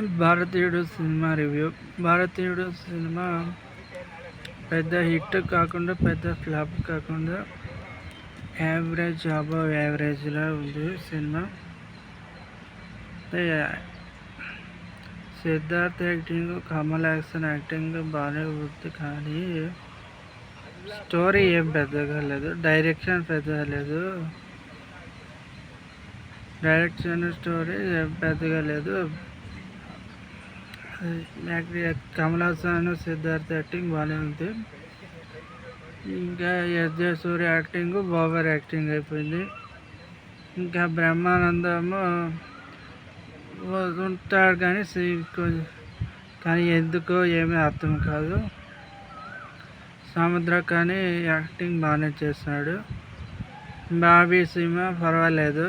Bharateeyudu cinema review. Bharateeyudu cinema పెద్ద hit కాకుండా పెద్ద ఫ్లాప్ కాకుండా యావరేజ్ అబవ్ యావరేజ్లా ఉంది cinema. Siddharth acting Kamal action acting బాగానే ఉంది కానీ స్టోరీ ఏం పెద్దగా లేదు డైరెక్షన్ పెద్దగా లేదు. డైరెక్షన్ స్టోరీ ఏం పెద్దగా లేదు. కమల్ హాసన్ సిద్ధార్థ్ యాక్టింగ్ బాగానే ఉంది. ఇంకా ఎస్ జే సూర్య యాక్టింగ్ బాబర్ యాక్టింగ్ అయిపోయింది. ఇంకా బ్రహ్మానందము ఉంటాడు కానీ కానీ ఎందుకో ఏమీ అర్థం కాదు. సముద్ర కానీ యాక్టింగ్ బాగానే చేస్తున్నాడు. బాబీ సినిమా పర్వాలేదు.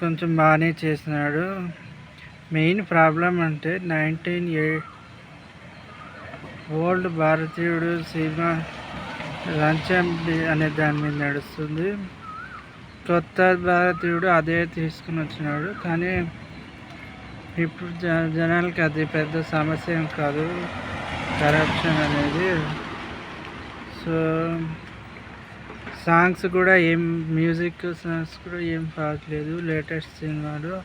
కొంచెం బాగానే చేసినాడు మెయిన్ ప్రాబ్లం అంటే nineteen a old Bharateeyudu cinema లంచం అనే దాని మీద నడుస్తుంది. కొత్త భారతీయుడు అదే తీసుకుని వచ్చినాడు. కానీ ఇప్పుడు జ జనాలకి అది పెద్ద సమస్య ఏం కాదు. కరప్షన్ అనేది. సో సాంగ్స్ కూడా ఏం మ్యూజిక్ సాంగ్స్ కూడా ఏం బాగలేదు లేటెస్ట్ సినిమాలో.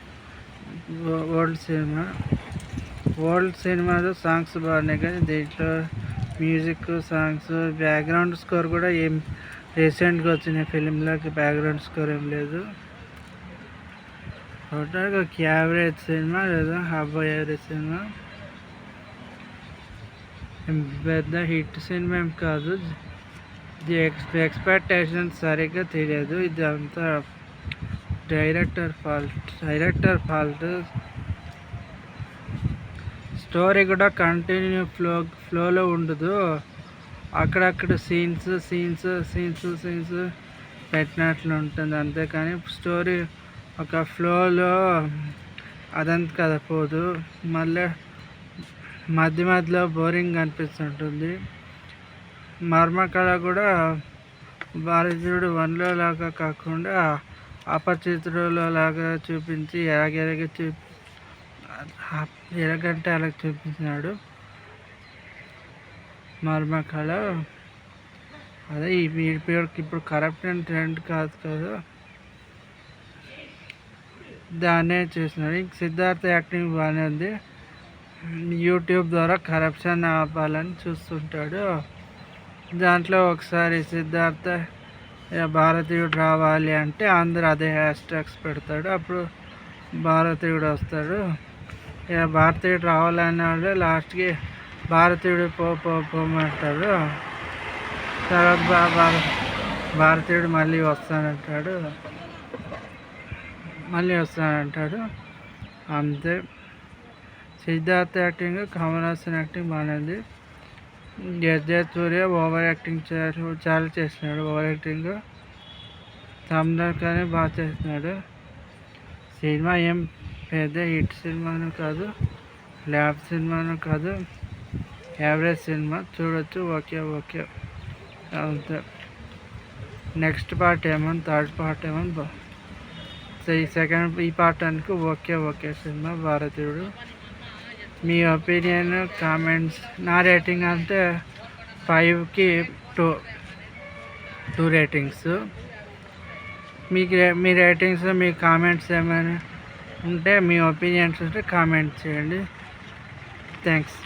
Old cinema. ఓల్డ్ సినిమాలో సాంగ్స్ బాగున్నాయి కానీ దీంట్లో మ్యూజిక్ సాంగ్స్ బ్యాక్గ్రౌండ్ స్కోర్ కూడా ఏం రీసెంట్గా వచ్చిన ఫిలింలోకి బ్యాక్గ్రౌండ్ స్కోర్ ఏం లేదు. టోటల్గా ఒక యావరేజ్ సినిమా లేదా అబ్బాయి యావరేజ్ సినిమా. పెద్ద హిట్ సినిమా ఏం కాదు. ది ఎక్స్ ఎక్స్పెక్టేషన్ సరిగ్గా తెలియదు. ఇది అంతా director fault director fault story కూడా కంటిన్యూ ఫ్లో ఫ్లోలో ఉండదు. అక్కడక్కడ సీన్స్ సీన్స్ సీన్స్ సీన్స్ పెట్టినట్లు ఉంటుంది. అంతేకాని స్టోరీ ఒక ఫ్లోలో అదంతా కదా పోదు. మళ్ళీ మధ్య మధ్యలో బోరింగ్ అనిపిస్తుంటుంది. మర్మకళ కూడా భారతీయుడు వన్లో లాగా కాకుండా అపచిత్రులో చూపించి ఎలాగెలాగ చూ ఎలాగంటే అలా చూపించినాడు. మర్మకళ. అదే ఈ వీడియోకి ఇప్పుడు కరప్షన్ ట్రెండ్ కాదు కదా. దాన్నే చేసినాడు. ఇంక సిద్ధార్థ యాక్టింగ్ బాగానే ఉంది. యూట్యూబ్ ద్వారా కరప్షన్ ఆపాలని చూస్తుంటాడు. దాంట్లో ఒకసారి సిద్ధార్థ భారతీయుడు రావాలి అంటే అందరు అదే హ్యాష్ ట్యాగ్స్ పెడతాడు. అప్పుడు భారతీయుడు వస్తాడు. ఇక భారతీయుడు రావాలనే వాళ్ళు లాస్ట్కి భారతీయుడు పో పో పోమంటాడు తర్వాత భారతీయుడు మళ్ళీ వస్తానంటాడు. మళ్ళీ వస్తానంటాడు. అంతే. సిద్ధార్థ యాక్టింగ్ కమల్ హాసన్ యాక్టింగ్ బాగానేది జడ్జర్ సూర్య ఓవర్ యాక్టింగ్ చాలా చేస్తున్నాడు ఓవర్ యాక్టింగ్. తమ్దర్ కానీ బాగా చేస్తున్నాడు. సినిమా ఏం పెద్ద హిట్ సినిమాను కాదు ల్యాబ్ సినిమాను కాదు. యావరేజ్ సినిమా చూడొచ్చు ఓకే ఓకే. అంతే. నెక్స్ట్ పార్ట్ ఏమో థర్డ్ పార్ట్ ఏమో ఈ సెకండ్ ఈ పార్ట్ అనుకు ఓకే ఓకే సినిమా భారతీయుడు. మీ ఒపీనియన్ కామెంట్స్ నా రేటింగ్ అంటే ఫైవ్కి టూ టూ రేటింగ్స్ మీకు మీ రేటింగ్స్ మీ కామెంట్స్ ఏమైనా ఉంటే మీ ఒపీనియన్స్ ఉంటే కామెంట్ చేయండి. థ్యాంక్స్